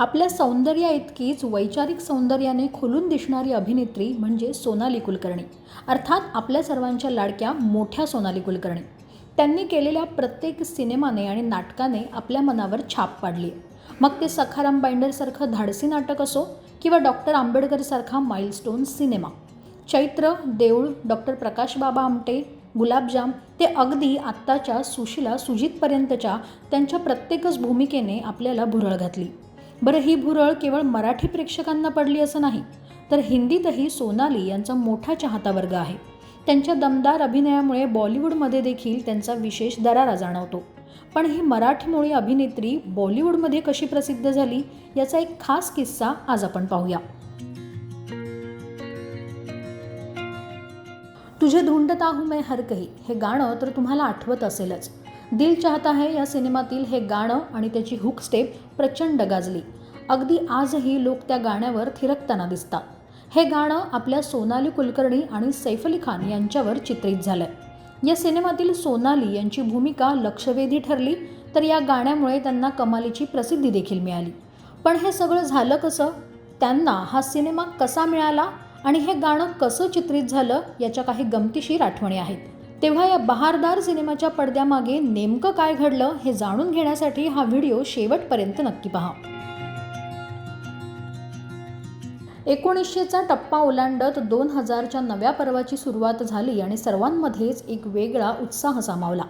आपल्या सौंदर्या इतकीच वैचारिक सौंदर्याने खुलून दिसणारी अभिनेत्री म्हणजे सोनाली कुलकर्णी. अर्थात आपल्या सर्वांच्या लाडक्या मोठ्या सोनाली कुलकर्णी. त्यांनी केलेल्या प्रत्येक सिनेमाने आणि नाटकाने आपल्या मनावर छाप पाडली मग ते सखाराम बाइंडरसारखं धाडसी नाटक असो किंवा डॉक्टर आंबेडकरसारखा माइलस्टोन सिनेमा. चैत्र देऊळ डॉक्टर प्रकाश बाबा आमटे गुलाबजाम ते अगदी आत्ताच्या सुशिला सुजितपर्यंतच्या त्यांच्या प्रत्येकच भूमिकेने आपल्याला भुरळ घातली. बरं ही भुरळ केवळ मराठी प्रेक्षकांना पडली असं नाही तर हिंदीतही सोनाली यांचा मोठा चाहता वर्ग आहे. त्यांच्या दमदार अभिनयामुळे बॉलिवूडमध्ये देखील त्यांचा विशेष दरारा जाणवतो. पण ही मराठीमुळे अभिनेत्री बॉलिवूडमध्ये कशी प्रसिद्ध झाली याचा एक खास किस्सा आज आपण पाहूया. तुझे धुंडता हूँ मैं हर कही हे गाणं तर तुम्हाला आठवत असेलच. दिल चाहता है या सिनेमातील हे गाणं आणि त्याची हुक स्टेप प्रचंड गाजली. अगदी आजही लोक त्या गाण्यावर थिरकताना दिसतात. हे गाणं आपल्या सोनाली कुलकर्णी आणि सैफ अली खान यांच्यावर चित्रित झालंय. या सिनेमातील सोनाली यांची भूमिका लक्षवेधी ठरली तर या गाण्यामुळे त्यांना कमालीची प्रसिद्धी देखील मिळाली. पण हे सगळं झालं कसं? त्यांना हा सिनेमा कसा मिळाला आणि हे गाणं कसं चित्रित झालं याच्या काही गमतीशीर आठवणी आहेत. तेव्हा या बहारदार सिनेमाच्या पडद्यामागे नेमकं काय घडलं हे जाणून घेण्यासाठी हा व्हिडिओ शेवटपर्यंत नक्की पहा. एकोणीसशेचा टप्पा ओलांडत दोन हजारच्या नव्या पर्वाची सुरुवात झाली आणि सर्वांमध्येच एक वेगळा उत्साह सामावला.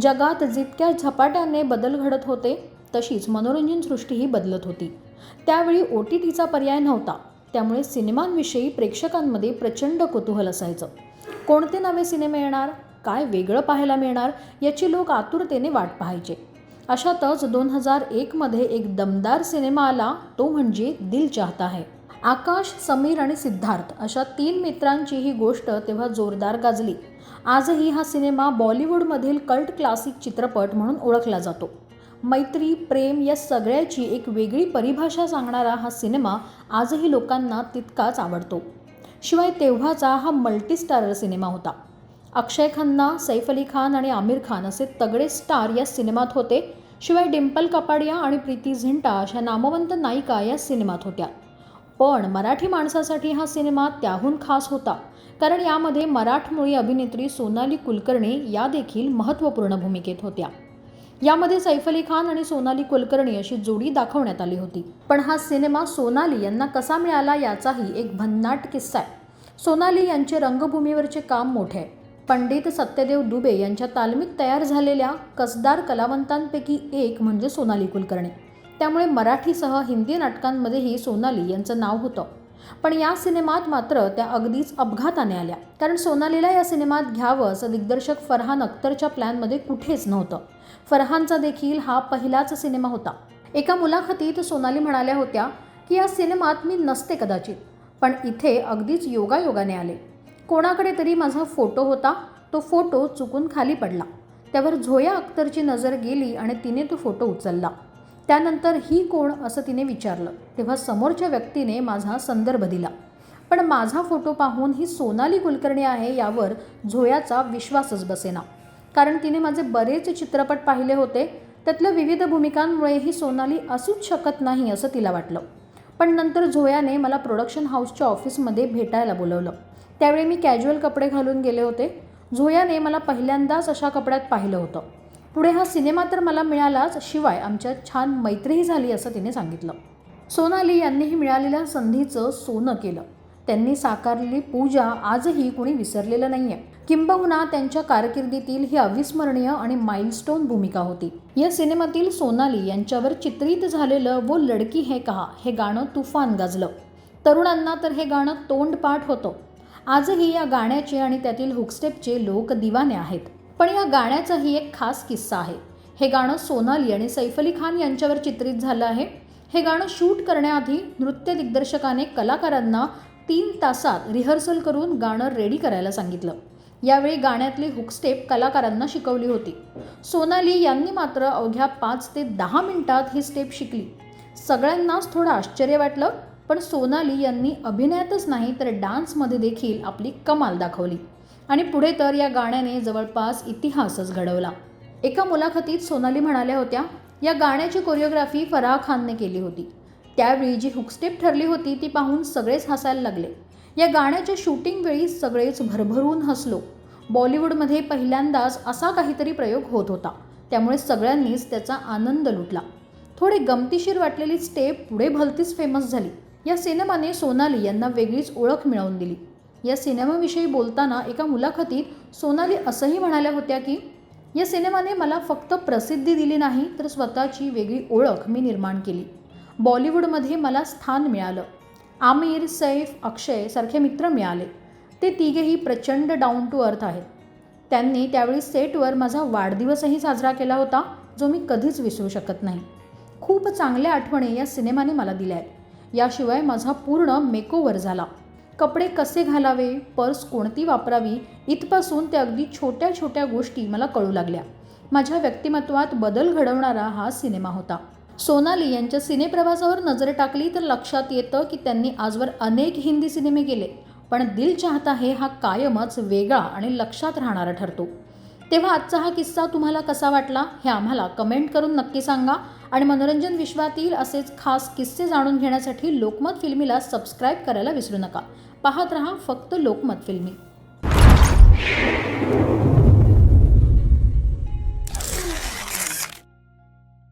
जगात जितक्या झपाट्याने बदल घडत होते तशीच मनोरंजन सृष्टीही बदलत होती. त्यावेळी ओ टी टीचा पर्याय नव्हता. त्यामुळे सिनेमांविषयी प्रेक्षकांमध्ये प्रचंड कुतूहल असायचं. कोणते नवे सिनेमे येणार काय वेगळं पाहायला मिळणार याची लोक आतुरतेने वाट पाहायचे. अशातच दोन हजार एकमध्ये एक दमदार सिनेमा आला तो म्हणजे दिल चाहता है. आकाश समीर आणि सिद्धार्थ अशा तीन मित्रांची ही गोष्ट तेव्हा जोरदार गाजली. आजही हा सिनेमा बॉलिवूडमधील कल्ट क्लासिक चित्रपट म्हणून ओळखला जातो. मैत्री प्रेम या सगळ्याची एक वेगळी परिभाषा सांगणारा हा सिनेमा आजही लोकांना तितकाच आवडतो. शिवाय तेव्हाचा हा मल्टीस्टारर सिनेमा होता. अक्षय खन्ना सैफ अली खान आणि आमिर खान असे तगडे स्टार या सिनेमात होते शिवाय डिम्पल कपाडिया आणि प्रीती झिंटा अशा नामवंत नायिका या सिनेमात होत्या. पण मराठी माणसासाठी हा सिनेमा त्याहून खास होता कारण यामध्ये मराठमोळी अभिनेत्री सोनाली कुलकर्णी या देखील महत्त्वपूर्ण भूमिकेत होत्या. यामध्ये सैफ अली खान आणि सोनाली कुलकर्णी अशी जोडी दाखवण्यात आली होती. पण हा सिनेमा सोनाली यांना कसा मिळाला याचाही एक भन्नाट किस्सा आहे. सोनाली यांचे रंगभूमीवरचे काम मोठे आहे. पंडित सत्यदेव दुबे यांच्या तालमीत तयार झालेल्या कसदार कलावंतांपैकी एक म्हणजे सोनाली कुलकर्णी. त्यामुळे मराठीसह हिंदी नाटकांमध्येही सोनाली यांचं नाव होतं. पण या सिनेमात मात्र त्या अगदीच अपघाताने आल्या. कारण सोनालीला या सिनेमात घ्यावं असं दिग्दर्शक फरहान अख्तरच्या प्लॅनमध्ये कुठेच नव्हतं. फरहानचा देखील हा पहिलाच सिनेमा होता. एका मुलाखतीत सोनाली म्हणाल्या होत्या की या सिनेमात मी नसते कदाचित पण इथे अगदीच योगायोगाने आले. कोणाकडे तरी माझा फोटो होता तो फोटो चुकून खाली पडला. त्यावर झोया अख्तरची नजर गेली आणि तिने तो फोटो उचलला. त्यानंतर ही कोण असं तिने विचारलं. तेव्हा समोरच्या व्यक्तीने माझा संदर्भ दिला. पण माझा फोटो पाहून ही सोनाली कुलकर्णी आहे यावर झोयाचा विश्वासच बसेना. कारण तिने माझे बरेच चित्रपट पाहिले होते त्यातल्या विविध भूमिकांमुळे ही सोनाली असूच शकत नाही असं तिला वाटलं. पण नंतर झोयाने मला प्रोडक्शन हाऊसच्या ऑफिसमध्ये भेटायला बोलवलं. त्यावेळी मी कॅज्युअल कपडे घालून गेले होते. झोयाने मला पहिल्यांदाच अशा कपड्यात पाहिलं होतं. पुढे हा सिनेमा तर मला मिळालाच शिवाय आमच्यात छान मैत्रीही झाली असं तिने सांगितलं. सोनाली यांनीही मिळालेल्या संधीचं सोनं केलं. त्यांनी साकारलेली पूजा आजही कुणी विसरलेलं नाही आहे किंबहुना त्यांच्या कारकिर्दीतील ही अविस्मरणीय आणि माइलस्टोन भूमिका होती. या सिनेमातील सोनाली यांच्यावर चित्रित झालेलं वो लडकी है कहा हे गाणं तुफान गाजलं. तरुणांना तर हे गाणं तोंडपाठ होतं. आजही या गाण्याचे आणि त्यातील हुकस्टेपचे लोक दिवाने आहेत. पण या गाण्याचाही एक खास किस्सा आहे. हे गाणं सोनाली आणि सैफ अली खान यांच्यावर चित्रित झालं आहे. हे गाणं शूट करण्याआधी नृत्य दिग्दर्शकाने कलाकारांना तीन तासात रिहर्सल करून गाणं रेडी करायला सांगितलं. यावेळी गाण्यातली हुकस्टेप कलाकारांना शिकवली होती. सोनाली यांनी मात्र अवघ्या पाच ते दहा मिनिटात ही स्टेप शिकली. सगळ्यांनाच थोडं आश्चर्य वाटलं पण सोनाली यांनी अभिनयातच नाही तर डान्समध्ये देखील आपली कमाल दाखवली. आणि पुढे तर या गाण्याने जवळपास इतिहासच घडवला. एका मुलाखतीत सोनाली म्हणाल्या होत्या या गाण्याची कोरिओग्राफी फराह खानने केली होती. त्यावेळी जी हुकस्टेप ठरली होती ती पाहून सगळेच हसायला लागले. या गाण्याच्या शूटिंगवेळी सगळेच भरभरून हसलो. बॉलिवूडमध्ये पहिल्यांदाच असा काहीतरी प्रयोग होत होता. त्यामुळे सगळ्यांनीच त्याचा आनंद लुटला. थोडी गमतीशीर वाटलेली स्टेप पुढे भलतीच फेमस झाली. या सिनेमाने सोनाली यांना वेगळीच ओळख मिळवून दिली. या सिनेमाविषयी बोलताना एका मुलाखतीत सोनाली असंही म्हणाल्या होत्या की या सिनेमाने मला फक्त प्रसिद्धी दिली नाही तर स्वतःची वेगळी ओळख मी निर्माण केली. बॉलिवूडमध्ये मला स्थान मिळालं. आमिर सैफ अक्षय सारखे मित्र मिळाले. ते तिघेही प्रचंड डाऊन टू अर्थ आहेत. त्यांनी त्यावेळी सेटवर माझा वाढदिवसही साजरा केला होता जो मी कधीच विसरू शकत नाही. खूप चांगल्या आठवणी या सिनेमाने मला दिल्या आहेत. याशिवाय माझा पूर्ण मेकोवर झाला. कपडे कसे घालावे पर्स कोणती वापरावी इथपासून ते अगदी छोट्या छोट्या गोष्टी मला कळू लागल्या. माझ्या व्यक्तिमत्वात बदल घडवणारा हा सिनेमा होता. सोनाली यांच्या सिनेप्रवासावर नजर टाकली तर लक्षात येतं की त्यांनी आजवर अनेक हिंदी सिनेमे केले पण दिल चाहता है हा कायमच वेगळा आणि लक्षात राहणारा ठरतो. तेव्हा आजचा हा किस्सा तुम्हाला कसा वाटला हे आम्हाला कमेंट करून नक्की सांगा. आणि मनोरंजन विश्वातील असेच खास किस्से जाणून घेण्यासाठी लोकमत फिल्मीला सबस्क्राईब करायला विसरू नका. पाहत रहा फक्त लोकमत फिल्मी.